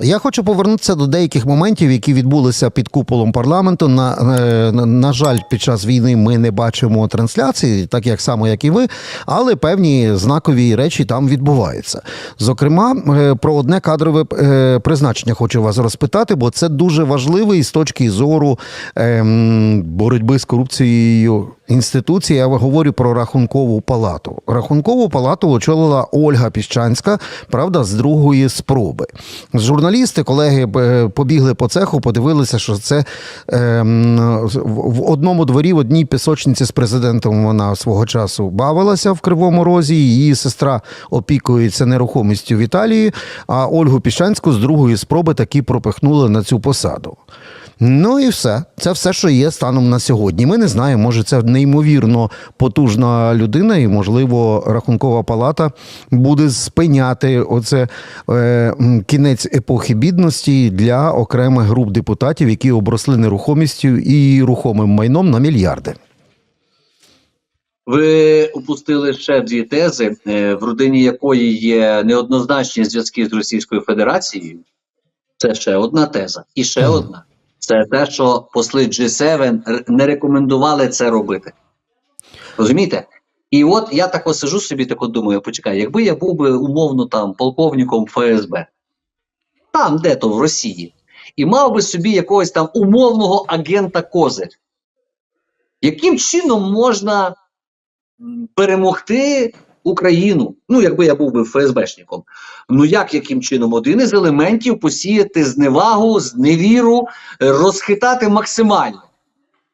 Я хочу повернутися до деяких моментів, які відбулися під куполом парламенту. На, е, на, на жаль, під час війни ми не бачимо трансляції, так як само, як і ви, але певні знакові речі там відбуваються. Зокрема, е, про одне кадрове е, призначення хочу вас розпитати, бо це дуже важливий з точки зору ем, боротьби з корупцією інституції. Я говорю про рахункову палату. Рахункову палату очолила Ольга Піщанська, правда, з другої спроби. Журналісти, колеги е, побігли по цеху, подивилися, що це е, в одному дворі, в одній пісочниці з президентом вона свого часу бавилася в Кривому Розі. Її сестра опікується нерухомістю в Італії, а Ольгу Піщанську з другої спроби таки пропихнули на цю посаду. Ну і все. Це все, що є станом на сьогодні. Ми не знаємо, може, це неймовірно потужна людина, і, можливо, рахункова палата буде спиняти оце е, кінець епохи бідності для окремих груп депутатів, які обросли нерухомістю і рухомим майном на мільярди. Ви упустили ще дві тези, е, в родині якої є неоднозначні зв'язки з Російською Федерацією. Це ще одна теза. І ще Мгм. одна. Це те, що посли G7 не рекомендували це робити. Розумієте? І от я так сижу собі, так от думаю, почекай, якби я був би умовно там полковником ФСБ, там де-то в Росії, і мав би собі якогось там умовного агента Козир, яким чином можна перемогти Україну. Ну, якби я був би ФСБшником. Ну як яким чином? Один із елементів посіяти зневагу, зневіру, розхитати максимально.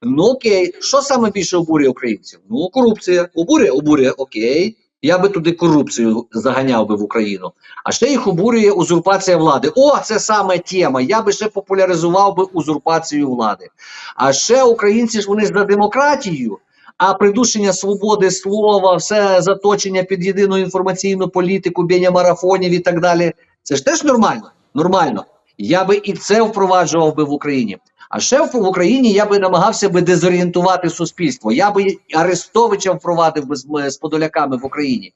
Ну окей, що саме більше обурює українців? Ну, корупція. Обурює, обурює, окей. Я би туди корупцію заганяв би в Україну. А ще їх обурює узурпація влади. О, це саме тема. Я би ще популяризував би узурпацію влади. А ще українці ж вони за демократію. А придушення свободи слова, все заточення під єдину інформаційну політику, біння марафонів і так далі. Це ж теж нормально. Нормально. Я би і це впроваджував би в Україні. А ще в Україні я би намагався би дезорієнтувати суспільство. Я би Арестовича впровадив би з, з подоляками в Україні.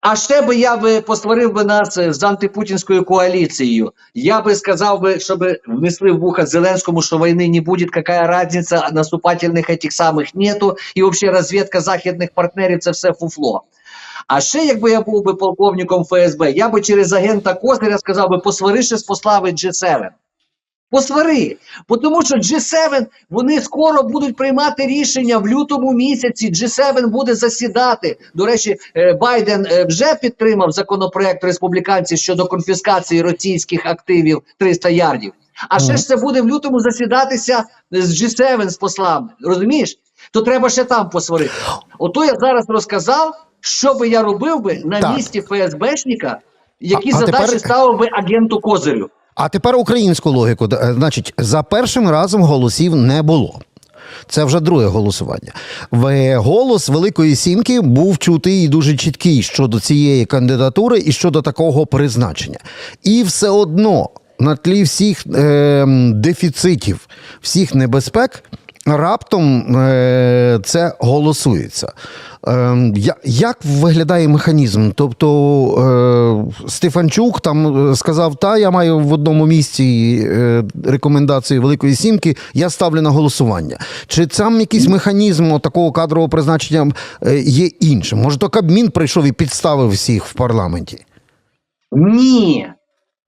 А ще би я би посварив би нас е, з антипутінською коаліцією. Я би сказав би, щоб внесли в вуха Зеленському, що війни не буде, какая разница, наступательних этих самих нету, і взагалі розвідка західних партнерів це все фуфло. А ще, якби я був би полковником ФСБ, я би через агента Козиря сказав би, посвари ще з послами G7. Посвари, Бо тому що G7 вони скоро будуть приймати рішення в лютому місяці. G7 буде засідати. До речі, е, Байден е, вже підтримав законопроект республіканців щодо конфіскації російських активів 300 ярдів. А ще ж це буде в лютому засідатися з G7 з послами. Розумієш? То треба ще там посварити. Ото я зараз розказав, що би я робив би на Так. місці ФСБшника, які А- а задачі тепер- ставив би агенту Козирю. А тепер українську логіку. Е, Значить, за першим разом голосів не було. Це вже друге голосування. В- Голос Великої Сімки був чутий і дуже чіткий щодо цієї кандидатури і щодо такого призначення. І все одно на тлі всіх е, дефіцитів, всіх небезпек. Раптом е, це голосується. Е, як виглядає механізм? Тобто е, Стефанчук там е, сказав: Та я маю в одному місці рекомендації Великої Сімки, я ставлю на голосування. Чи там якийсь механізм такого кадрового призначення є іншим? Може, то Кабмін прийшов і підставив всіх в парламенті? Ні.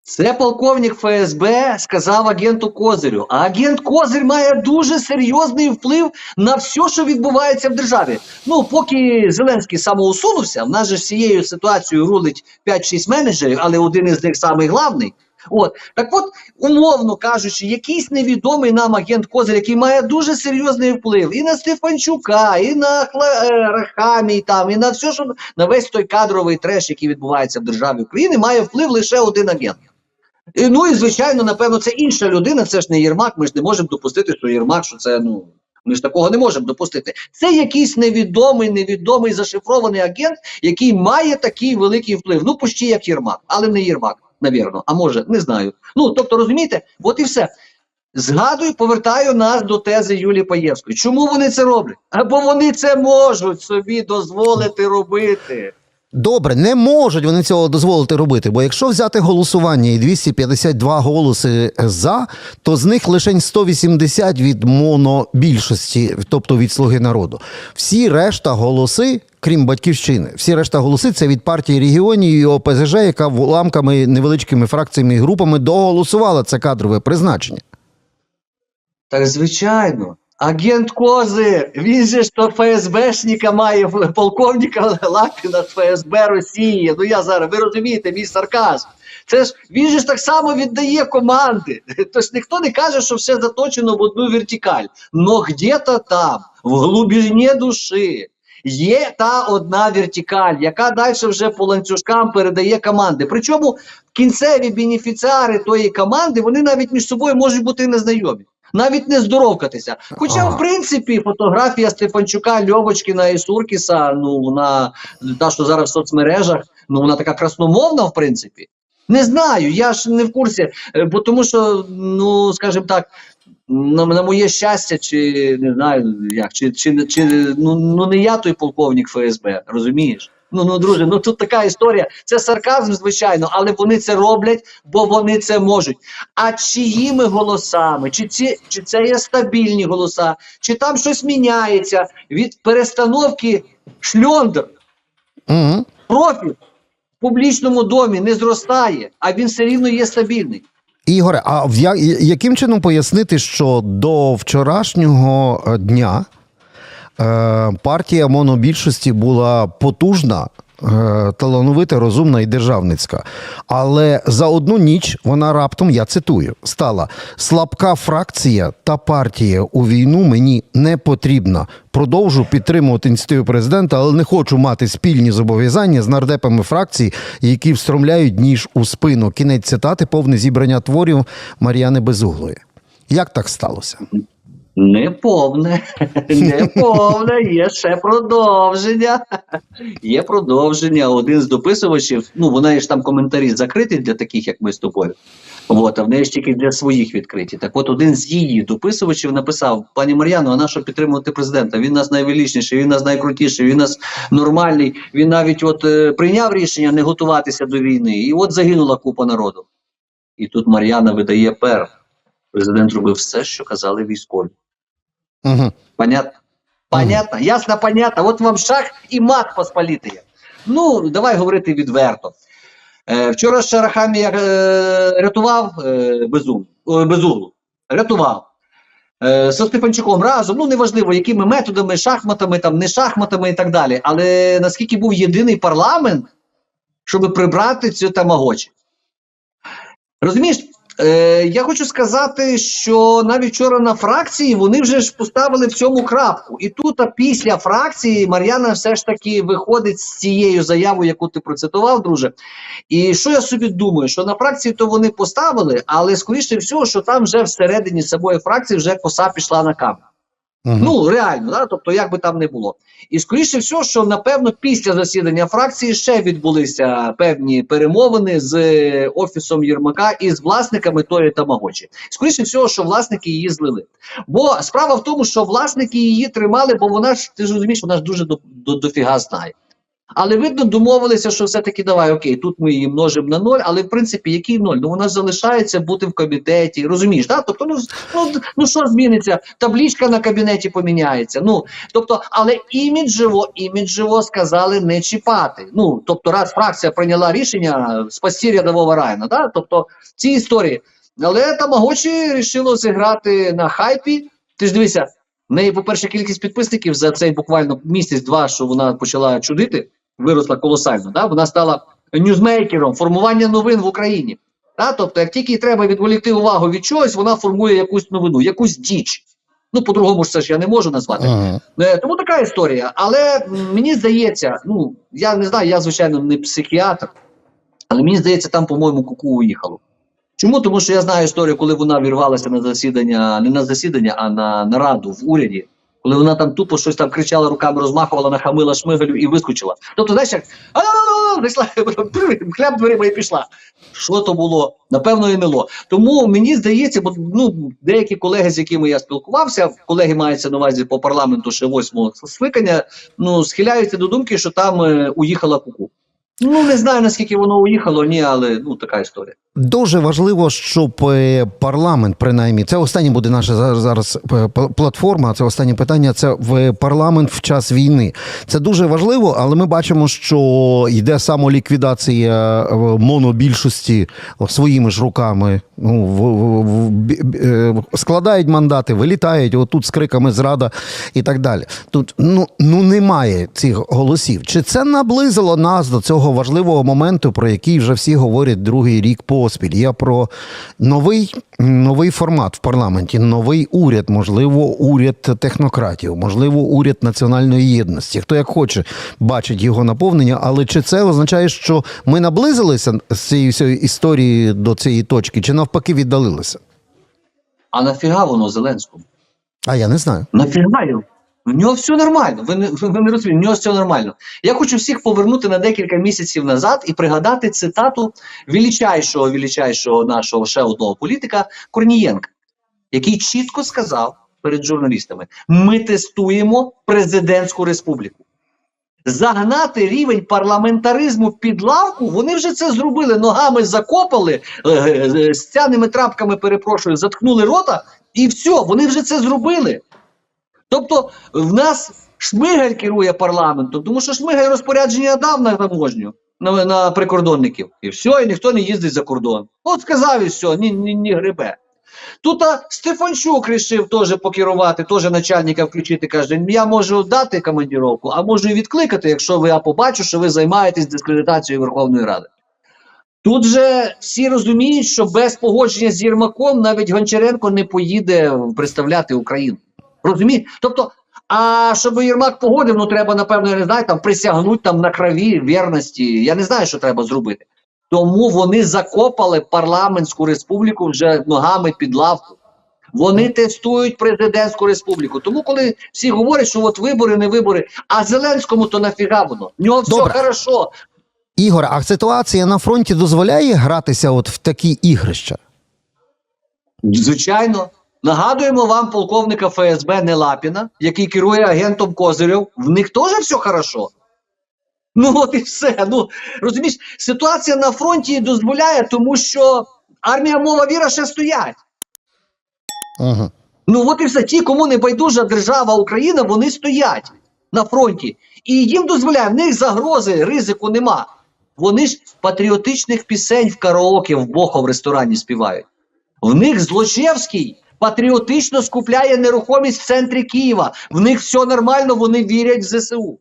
Це полковник ФСБ сказав агенту Козирю. А агент Козир має дуже серйозний вплив на все, що відбувається в державі. Ну, поки Зеленський самоусунувся, в нас же з цією ситуацією рулить 5-6 менеджерів, але один із них самий главний. От так, от, умовно кажучи, якийсь невідомий нам агент Козир, який має дуже серйозний вплив і на Стефанчука, і на е, Рахамі, там, і на все, що на весь той кадровий треш, який відбувається в державі України, має вплив лише один агент. Ну і звичайно, напевно, це інша людина, це ж не Єрмак. Ми ж не можемо допустити, що Єрмак, що це ну. Ми ж такого не можемо допустити. Це якийсь невідомий, невідомий зашифрований агент, який має такий великий вплив. Ну, почти як Єрмак, але не Єрмак, навірно. А може, не знаю. Ну, тобто, розумієте, от і все. Згадую, повертаю нас до тези Юлії Паєвської. Чому вони це роблять? Або вони це можуть собі дозволити робити. Добре, не можуть вони цього дозволити робити, бо якщо взяти голосування і 252 голоси за, то з них лише 180 від монобільшості, тобто від слуги народу. Всі решта голоси, крім батьківщини, всі решта голоси це від партії регіонів і ОПЗЖ, яка уламками невеличкими фракціями і групами доголосувала це кадрове призначення. Так звичайно. Агент Кози, він же ж то ФСБшника має полковника Лапіна ФСБ Росії. Ну я зараз, ви розумієте, мій сарказм. Це ж він же ж так само віддає команди. Тож ніхто не каже, що все заточено в одну вертикаль. Но где-то там, в глибині душі, є та одна вертикаль, яка далі вже по ланцюжкам передає команди. Причому кінцеві бенефіціари тої команди, вони навіть між собою можуть бути незнайомі. Навіть не здоровкатися. Хоча, Ага. в принципі, фотографія Стефанчука, Льовочкіна і Суркіса, ну вона та, що зараз в соцмережах, ну вона така красномовна, в принципі. Не знаю, я ж не в курсі, е, бо тому що, ну скажімо так, на, на моє щастя, чи не знаю як, чи, чи, чи ну, ну не я той полковник ФСБ, розумієш? Ну, ну, друже, ну тут така історія. Це сарказм, звичайно, але вони це роблять, бо вони це можуть. А чиїми голосами, чи, ці, чи це є стабільні голоса, чи там щось міняється від перестановки шльондер, Угу. профіль в публічному домі не зростає, а він все рівно є стабільний. Ігоре, а в я, яким чином пояснити, що до вчорашнього дня партія монобільшості була потужна, е, талановита, розумна і державницька. Але за одну ніч вона раптом, я цитую, стала слабка фракція та партія у війну мені не потрібна. Продовжу підтримувати ініціативу президента, але не хочу мати спільні зобов'язання з нардепами фракції, які встромляють ніж у спину. Кінець цитати, повне зібрання творів Мар'яни Безуглої. Як так сталося? Не повне, не повне, є ще продовження. Є продовження. Один з дописувачів, ну вона ж там коментарі закриті для таких, як ми з тобою. От, а в неї ж тільки для своїх відкриті. Так от один з її дописувачів написав: пані Мар'яно, а на що підтримувати президента? Він нас найвеличніший, він нас найкрутіший, він нас нормальний. Він навіть от е, прийняв рішення не готуватися до війни. І от загинула купа народу. І тут Мар'яна видає пер. Президент робив все, що казали військові. Угу. Понятно? Понятно? Ясно, понятно. От вам шах і мат посполітий. Ну, давай говорити відверто. Е, вчора ще Рахамі е, рятував е, Безум, Безуглу. Рятував. Е, со Степанчуком разом, ну неважливо, якими методами, шахматами, там, не шахматами і так далі. Але наскільки був єдиний парламент, щоб прибрати цю тамагочі. Розумієш, е, я хочу сказати, що навіть вчора на фракції вони вже ж поставили в цьому крапку. І тут, а після фракції, Мар'яна все ж таки виходить з цією заявою, яку ти процитував, друже. І що я собі думаю, що на фракції то вони поставили, але скоріше всього, що там вже всередині самої фракції вже коса пішла на камеру. Угу. Ну реально, да? тобто, як би там не було. І скоріше всього, що напевно після засідання фракції ще відбулися певні перемовини з е, офісом Єрмака і з власниками тої тамагочі. Скоріше всього, що власники її злили. Бо справа в тому, що власники її тримали, бо вона ж ти ж розумієш, вона ж дуже до, до, дофіга знає. Але видно, домовилися, що все-таки давай, окей, тут ми її множимо на ноль, але в принципі, який ноль? Ну вона залишається бути в кабінеті, розумієш, да? Тобто, ну, ну, ну що зміниться? Таблічка на кабінеті поміняється. Ну, тобто, але іміджево, іміджево сказали не чіпати. Ну, тобто, раз фракція прийняла рішення спасти рядового Райана, да? тобто ці історії. Але Тамагочі вирішило зіграти на хайпі. Ти ж дивися, в неї, по-перше, кількість підписників за цей буквально місяць-два, що вона почала чудити, виросла колосально. Да? Вона стала ньюзмейкером формування новин в Україні. Да? Тобто, як тільки їй треба відволікти увагу від чогось, вона формує якусь новину, якусь діч. Ну, по-другому ж це ж я не можу назвати. Угу. Е, Тому така історія. Але мені здається, ну я не знаю, я звичайно не психіатр, але мені здається, там, по-моєму, куку уїхало. Чому? Тому що я знаю історію, коли вона вірвалася на засідання, не на засідання, а на нараду в уряді, коли вона там тупо щось там кричала, руками розмахувала, нахамила шмигалю і вискочила. Тобто, знаєш, як «А-а-а!» хляб дверима і пішла. Що то було? Напевно, і нело. Тому мені здається, бо ну деякі колеги, з якими я спілкувався, колеги мається на увазі по парламенту ще восьмого скликання, ну схиляються до думки, що там е, уїхала куку. Ну не знаю наскільки воно уїхало, ні, але ну така історія. Дуже важливо, щоб е, парламент, принаймні, це останнє буде наша зараз, е, платформа. Це останнє питання. Це в парламент в час війни. Це дуже важливо, але ми бачимо, що йде самоліквідація е, монобільшості своїми ж руками. Ну, в, в, в, е, складають мандати, вилітають отут з криками зрада і так далі. Тут ну, ну немає цих голосів. Чи це наблизило нас до цього важливого моменту, про який вже всі говорять другий рік поспіль? Я про новий, новий формат в парламенті, новий уряд, можливо, уряд технократів, можливо, уряд національної єдності. Хто як хоче бачить його наповнення, але чи це означає, що ми наблизилися з цієї історії до цієї точки, чи навпаки віддалилися? А нафіга воно Зеленському? А я не знаю. Нафіга його? В нього все нормально. Ви не, ви не розумієте, в нього все нормально. Я хочу всіх повернути на декілька місяців назад і пригадати цитату величайшого, величайшого нашого ще одного політика Корнієнка, який чітко сказав перед журналістами: ми тестуємо президентську республіку. Загнати рівень парламентаризму під лавку, вони вже це зробили. Ногами закопали, е, е, стяними трапками, перепрошую, заткнули рота, і все, вони вже це зробили. Тобто в нас Шмигаль керує парламентом, тому що Шмигаль розпорядження дав на таможню, на, на прикордонників. І все, і ніхто не їздить за кордон. От сказав і все, ні, ні, ні грибе. Тут а, Стефанчук рішив теж покерувати, теж начальника включити, каже, я можу дати командіровку, а можу і відкликати, якщо ви я побачу, що ви займаєтесь дискредитацією Верховної Ради. Тут же всі розуміють, що без погодження з Єрмаком навіть Гончаренко не поїде представляти Україну. Розумієте? Тобто, а щоб Єрмак погодив, ну треба, напевно, я не знаю, там присягнути там на крові вірності. Я не знаю, що треба зробити. Тому вони закопали парламентську республіку вже ногами під лавку. Вони тестують президентську республіку. Тому, коли всі говорять, що от вибори, не вибори, а Зеленському то нафіга воно. В нього все Добре. хорошо. Ігор, а ситуація на фронті дозволяє гратися от в такі ігрища? Звичайно. Нагадуємо вам полковника ФСБ Нелапіна, який керує агентом Козирьов. В них теж все хорошо. Ну от і все. Ну розумієш, ситуація на фронті дозволяє, тому що армія мова віра ще стоять. Угу. Ну от і все. Ті, кому не байдужа держава Україна, вони стоять на фронті. І їм дозволяє, в них загрози, ризику нема. Вони ж патріотичних пісень в караоке в Бохо в ресторані співають. В них Злочевський патріотично скупляє нерухомість в центрі Києва. В них все нормально, вони вірять в ЗСУ.